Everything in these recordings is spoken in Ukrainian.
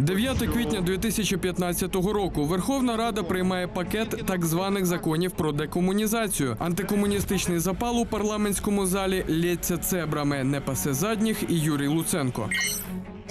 9 квітня 2015 року Верховна Рада приймає пакет так званих законів про декомунізацію. Антикомуністичний запал у парламентському залі лється цебрами не пасе задніх і Юрій Луценко.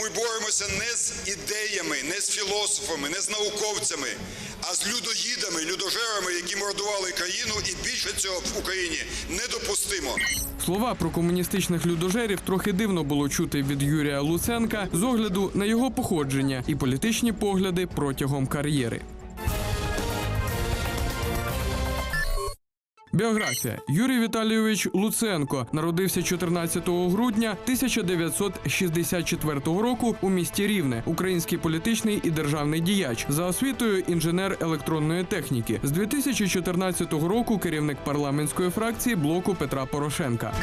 Ми боремося не з ідеями, не з філософами, не з науковцями, а з людоїдами, людожерами, які мордували країну, і більше цього в Україні недопустимо. Слова про комуністичних людожерів трохи дивно було чути від Юрія Луценка з огляду на його походження і політичні погляди протягом кар'єри. Біографія Юрій Віталійович Луценко народився 14 грудня 1964 року у місті Рівне, український політичний і державний діяч за освітою інженер електронної техніки. З 2014 року керівник парламентської фракції блоку Петра Порошенка.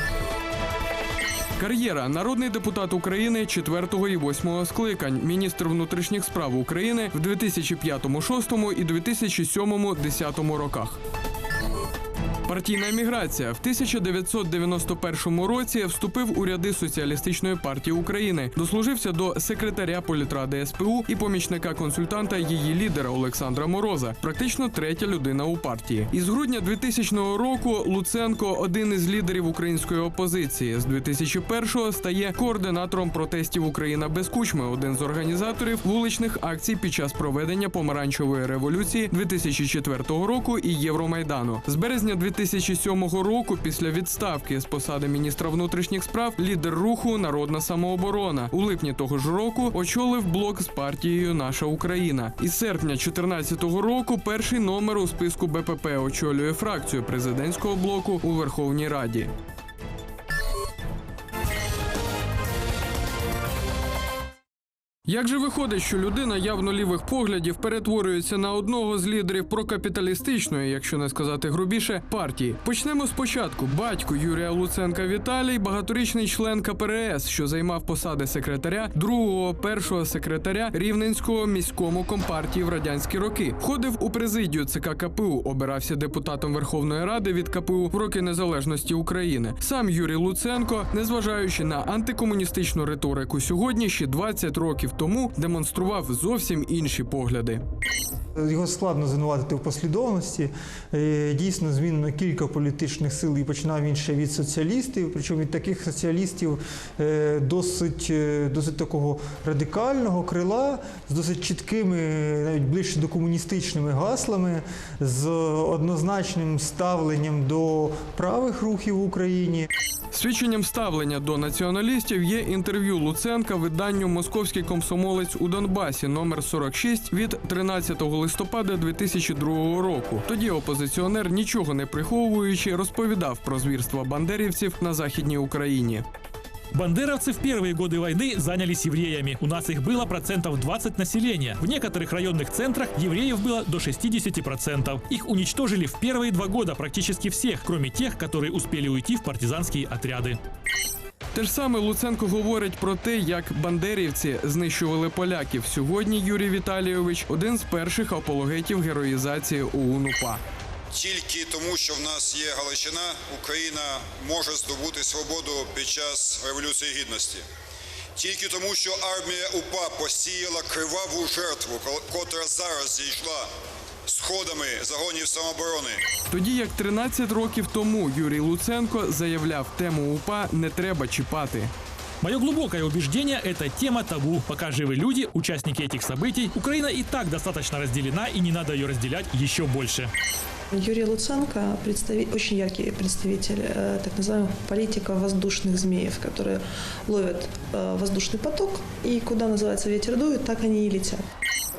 Кар'єра народний депутат України 4 і 8 скликань, міністр внутрішніх справ України в 2005-2006 і 2007-2010 роках. Партійна еміграція в 1991 році вступив у ряди соціалістичної партії України, дослужився до секретаря політради СПУ і помічника консультанта її лідера Олександра Мороза, практично третя людина у партії. Із грудня 2000 року Луценко один із лідерів української опозиції. З 2001-го стає координатором протестів Україна без кучми, один з організаторів вуличних акцій під час проведення помаранчевої революції 2004 року і Євромайдану. З березня 2007 року, після відставки з посади міністра внутрішніх справ, лідер руху Народна самооборона у липні того ж року очолив блок з партією Наша Україна. Із серпня 2014 року перший номер у списку БПП очолює фракцію президентського блоку у Верховній Раді. Як же виходить, що людина явно лівих поглядів перетворюється на одного з лідерів прокапіталістичної, якщо не сказати грубіше, партії? Почнемо спочатку. Батько Юрія Луценка Віталій, багаторічний член КПРС, що займав посади секретаря, другого першого секретаря Рівненського міському компартії в радянські роки. Входив у президію ЦК КПУ, обирався депутатом Верховної Ради від КПУ в роки незалежності України. Сам Юрій Луценко, незважаючи на антикомуністичну риторику сьогодні, ще 20 років тому демонстрував зовсім інші погляди. Його складно звинуватити в послідовності. Е, Дійсно, змінено кілька політичних сил і починав він ще від соціалістів. Причому від таких соціалістів е, досить, е, досить такого радикального крила, з досить чіткими, навіть ближче до комуністичними гаслами, з однозначним ставленням до правих рухів в Україні. Свідченням ставлення до націоналістів є інтерв'ю Луценка виданню Московський комсомолець у Донбасі номер 46 від 13 листопада 2002 року. Тоді опозиціонер, нічого не приховуючи, розповідав про звірства бандерівців на західній Україні. Бандеровцы в первые годы войны занялись евреями. У нас их было процентов 20 населения. В некоторых районных центрах евреев было до 60%. Их уничтожили в первые два года практически всех, кроме тех, которые успели уйти в партизанские отряды. Те ж саме Луценко говорить про те, як бандерівці знищували поляків. Сьогодні Юрій Віталійович один з перших апологетів героїзації ОУН-УПА. Тільки тому, що в нас є Галичина, Україна може здобути свободу під час Революції Гідності. Тільки тому, що армія УПА посіяла криваву жертву, котра зараз зійшла сходами загонів самооборони. Тоді як 13 років тому Юрій Луценко заявляв, тему УПА не треба чіпати. Мое глубокое убеждение – это тема табу. Пока живы люди, участники этих событий, Украина и так достаточно разделена, и не надо ее разделять еще больше. Юрий Луценко представи- очень яркий представитель э, так называемых политиков воздушных змеев, которые ловят э, воздушный поток и куда называется ветер дует, так они и летят.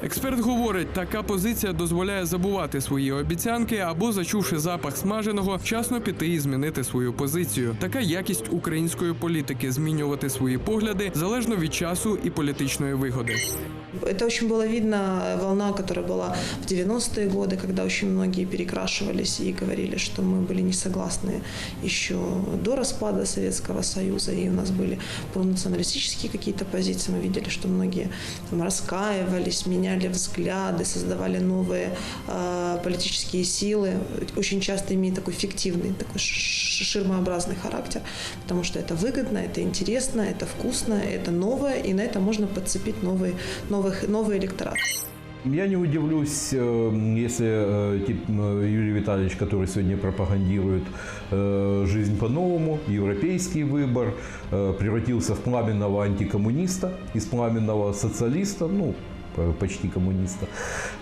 Експерт говорить, така позиція дозволяє забувати свої обіцянки або, зачувши запах смаженого, вчасно піти і змінити свою позицію. Така якість української політики змінювати свої погляди залежно від часу і політичної вигоди. Это очень было видно, э, волна, которая была в 90-е годы, когда очень многие перекрашивались и говорили, что мы были не согласны еще до распада Советского Союза, и у нас были пронационалистические какие-то позиции. Мы видели, что многие там, раскаивались, меняли взгляды, создавали новые э, политические силы. Очень часто имеет такой фиктивный, такой ширмообразный характер, потому что это выгодно, это интересно, это вкусно, это новое, и на это можно подцепить новые, новые новых, новый электорат. Я не удивлюсь, э, если э, тип, э, Юрий Витальевич, который сегодня пропагандирует э, жизнь по-новому, европейский выбор, э, превратился в пламенного антикоммуниста, из пламенного социалиста, ну, п- почти коммуниста,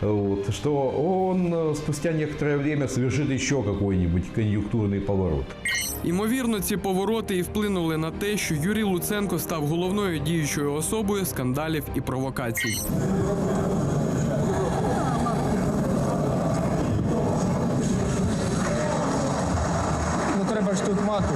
вот, что он э, спустя некоторое время совершит еще какой-нибудь конъюнктурный поворот. Імовірно, ці повороти і вплинули на те, що Юрій Луценко став головною діючою особою скандалів і провокацій. Ну треба ж тут мати.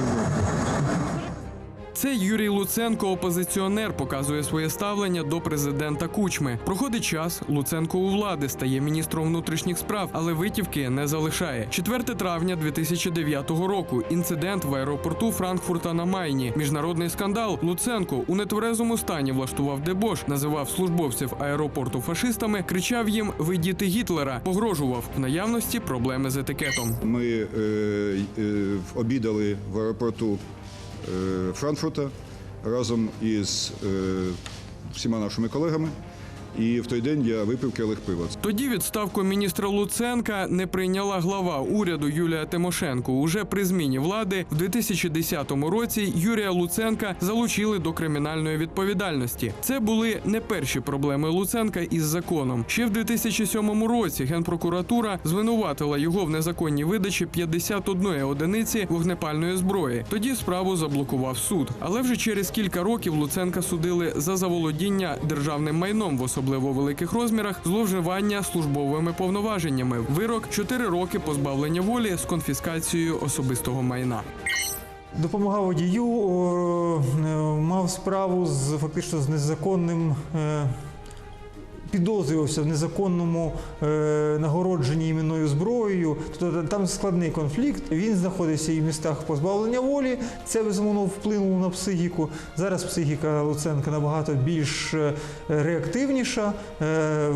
Це Юрій Луценко, опозиціонер, показує своє ставлення до президента Кучми. Проходить час, Луценко у влади стає міністром внутрішніх справ, але витівки не залишає. 4 травня 2009 року. Інцидент в аеропорту Франкфурта на Майні. Міжнародний скандал. Луценко у нетверезому стані влаштував дебош, називав службовців аеропорту фашистами, кричав їм Ви діти Гітлера, погрожував в наявності проблеми з етикетом. Ми е, е, обідали в аеропорту Франкфурта разом із е, всіма нашими колегами. І в той день я випив келих пива. Тоді відставку міністра Луценка не прийняла глава уряду Юлія Тимошенко. Уже при зміні влади в 2010 році Юрія Луценка залучили до кримінальної відповідальності. Це були не перші проблеми Луценка із законом. Ще в 2007 році генпрокуратура звинуватила його в незаконній видачі 51 одиниці вогнепальної зброї. Тоді справу заблокував суд. Але вже через кілька років Луценка судили за заволодіння державним майном в особливо великих розмірах, зловживання службовими повноваженнями. Вирок 4 роки позбавлення волі з конфіскацією особистого майна. Допомагав водію, е, мав справу з фактично з незаконним. Підозрювався в незаконному е, нагородженні іменною зброєю. Тобто там складний конфлікт. Він знаходився і в містах позбавлення волі. Це безумовно вплинуло на психіку. Зараз психіка Луценка набагато більш е, реактивніша, е,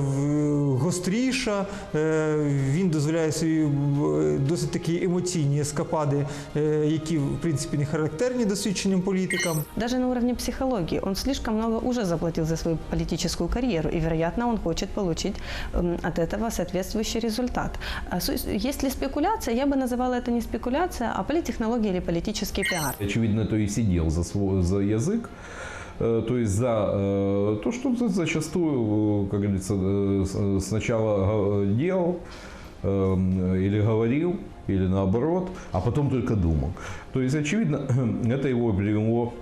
гостріша. Е, він дозволяє собі е, досить такі емоційні ескапади, е, які в принципі не характерні досвідченим політикам. Даже на уровне психологии он слишком много уже заплатил за свою политическую карьеру, и, вероятно, он хочет получить м, от этого соответствующий результат. А су- Есть ли спекуляция? Я бы называла это не спекуляция, а политтехнология или политический пиар. Очевидно, то и сидел за, свой, за язык, э, то есть за э, то, что за- зачастую, э, как говорится, э, с- сначала го- делал э, или говорил, или наоборот, а потом только думал. То есть, очевидно, это его привело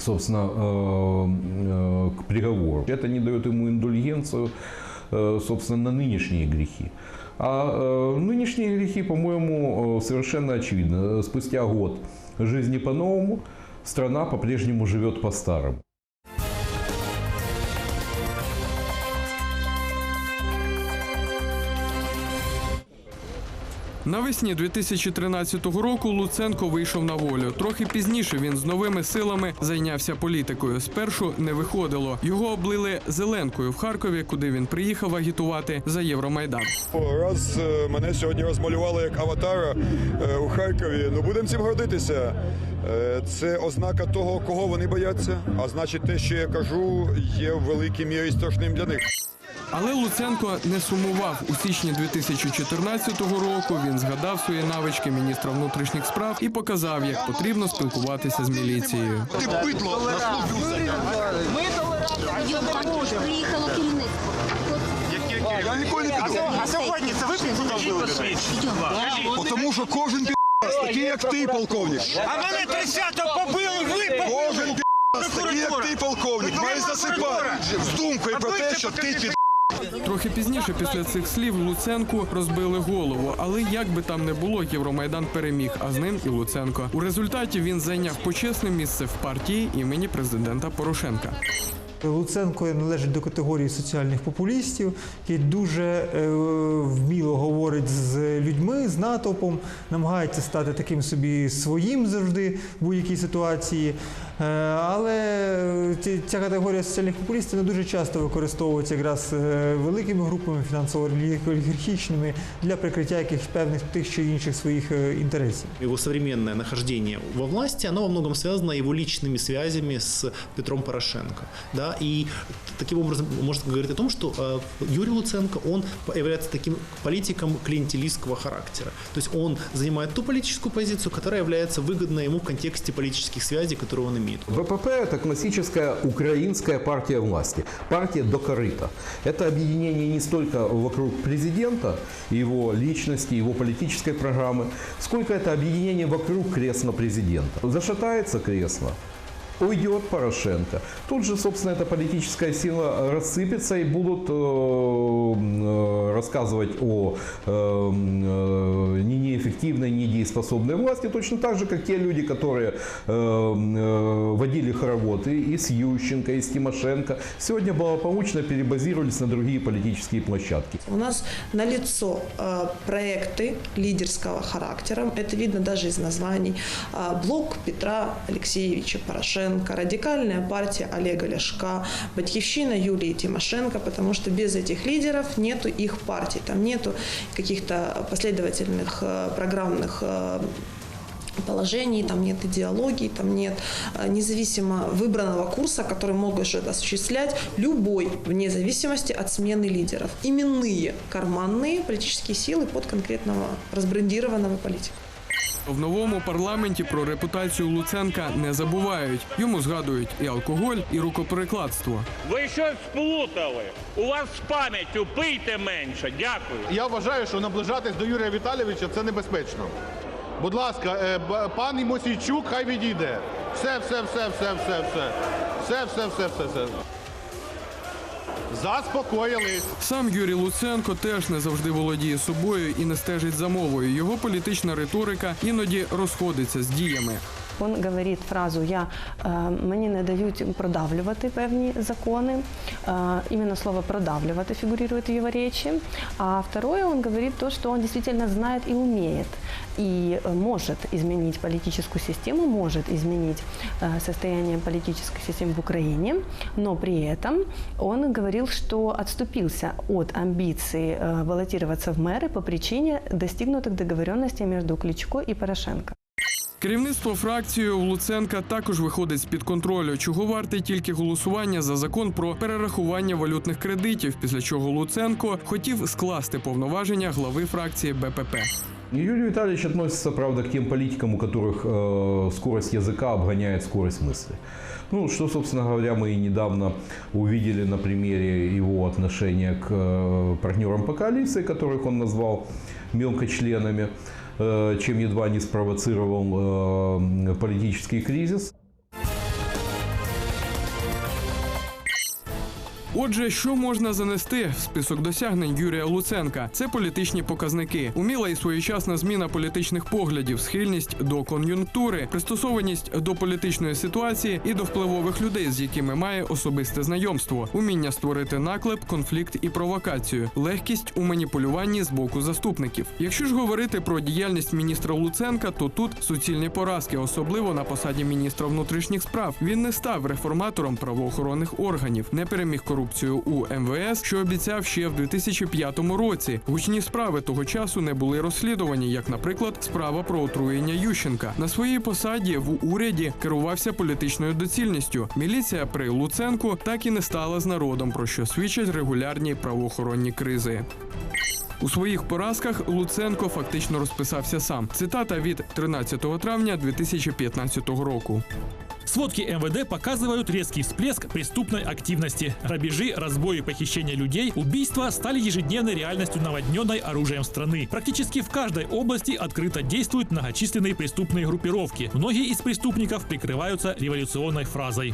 собственно, э, э, к приговору. Это не дает ему индульгенцию, э, собственно, на нынешние грехи. А э, нынешние грехи, по-моему, э, совершенно очевидно. Спустя год жизни по-новому страна по-прежнему живет по-старому. Навесні 2013 року Луценко вийшов на волю. Трохи пізніше він з новими силами зайнявся політикою. Спершу не виходило. Його облили зеленкою в Харкові, куди він приїхав агітувати за Євромайдан. Раз е, мене сьогодні розмалювали як аватара е, у Харкові. Ну будемо цим гордитися. Е, Це ознака того, кого вони бояться. А значить, те, що я кажу, є в великій мірі страшним для них. Але Луценко не сумував. У січні 2014 року він згадав свої навички міністра внутрішніх справ і показав, як потрібно спілкуватися з міліцією. Ти битло на службу Приїхало керівництво. Я ніколи не піду. А сьогодні це ви підготовили? Тому що кожен пі***, такий як ти, полковник. А мене 30-го побили, ви побили! Кожен пі***, такий як ти, полковник, має засипати з думкою про те, що ти під Трохи пізніше, після цих слів, Луценку розбили голову. Але як би там не було, Євромайдан переміг, а з ним і Луценко. У результаті він зайняв почесне місце в партії імені президента Порошенка. Луценко належить до категорії соціальних популістів, який дуже е, вміло говорить з людьми, з натовпом, намагається стати таким собі своїм завжди в будь-якій ситуації. Е, Але ця категорія соціальних популістів не дуже часто використовується якраз е, великими групами фінансово-олігархічними для прикриття якихось певних тих чи інших своїх е, інтересів. Его современное нахождение во власти, оно во многом связано его личными связями с Петром Порошенко. Да? И таким образом можно говорить о том, что э, Юрий Луценко, он является таким политиком клиентелистского характера. То есть он занимает ту политическую позицию, которая является выгодной ему в контексте политических связей, которые он имеет. ВПП – это классическая украинская партия власти, партия до корыта. Это объединение не столько вокруг президента, его личности, его политической программы, сколько это объединение вокруг кресла президента. Зашатается кресло, уйдет Порошенко. Тут же, собственно, эта политическая сила рассыпется и будут э, э, рассказывать о э, э, не неэффективной, недееспособной власти, точно так же, как те люди, которые э, э, водили хоровод и, и с Ющенко, и с Тимошенко, сегодня благополучно перебазировались на другие политические площадки. У нас налицо проекты лидерского характера, это видно даже из названий. Блок Петра Алексеевича Порошенко, радикальная партия Олега Ляшка, Батьковщина Юлии Тимошенко, потому что без этих лидеров нету их партий, там нету каких-то последовательных э, программных э, положений, там нет идеологии, там нет э, независимо выбранного курса, который может осуществлять любой, вне зависимости от смены лидеров. Именные карманные политические силы под конкретного разбрендированного политика. В новому парламенті про репутацію Луценка не забувають. Йому згадують і алкоголь, і рукоперекладство. Ви щось сплутали. У вас з пам'яттю пийте менше. Дякую. Я вважаю, що наближатись до Юрія Віталійовича це небезпечно. Будь ласка, е, пан Мосійчук хай відійде. Все, все, все, все, все, все. Все, все, все, все, все. Заспокоїлись. Сам Юрій Луценко теж не завжди володіє собою і не стежить за мовою. Його політична риторика іноді розходиться з діями. Он говорить фразу Я е, мені не дають продавлювати певні закони. Е, именно слово продавливать фигурирует в его речи. А второе, он говорит то, что он действительно знает и умеет. И э, может изменить политическую систему, может изменить э, состояние политической системы в Украине, но при этом он говорил, что отступился от амбиций э, баллотироваться в мэры по причине достигнутых договоренностей между Кличко и Порошенко. Керівництво фракцією у Луценка також виходить з під контролю, чого варте тільки голосування за закон про перерахування валютних кредитів, після чого Луценко хотів скласти повноваження глави фракції БПП. Юрий Витальевич относится, правда, к тем политикам, у которых э, скорость языка обгоняет скорость мысли. Ну, что, собственно говоря, мы и недавно увидели на примере его отношения к э, партнерам по коалиции, которых он назвал мелкочленами, э, чем едва не спровоцировал э, политический кризис. Отже, що можна занести в список досягнень Юрія Луценка? Це політичні показники, уміла і своєчасна зміна політичних поглядів, схильність до кон'юнктури, пристосованість до політичної ситуації і до впливових людей, з якими має особисте знайомство, уміння створити наклеп, конфлікт і провокацію, легкість у маніпулюванні з боку заступників. Якщо ж говорити про діяльність міністра Луценка, то тут суцільні поразки, особливо на посаді міністра внутрішніх справ. Він не став реформатором правоохоронних органів, не переміг корупцію у МВС, що обіцяв ще в 2005 році. Гучні справи того часу не були розслідувані, як, наприклад, справа про отруєння Ющенка. На своїй посаді в уряді керувався політичною доцільністю. Міліція при Луценку так і не стала з народом, про що свідчать регулярні правоохоронні кризи. У своїх поразках Луценко фактично розписався сам. Цитата від 13 травня 2015 року. Сводки МВД показывают резкий всплеск преступной активности. Грабежи, разбои, похищения людей, убийства стали ежедневной реальностью наводненной оружием страны. Практически в каждой области открыто действуют многочисленные преступные группировки. Многие из преступников прикрываются революционной фразой.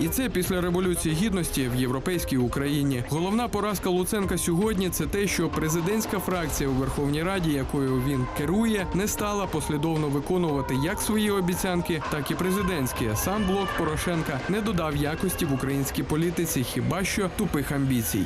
І це після революції гідності в європейській Україні. Головна поразка Луценка сьогодні це те, що президентська фракція у Верховній Раді, якою він керує, не стала послідовно виконувати як свої обіцянки, так і президентські. Сам блок Порошенка не додав якості в українській політиці, хіба що тупих амбіцій.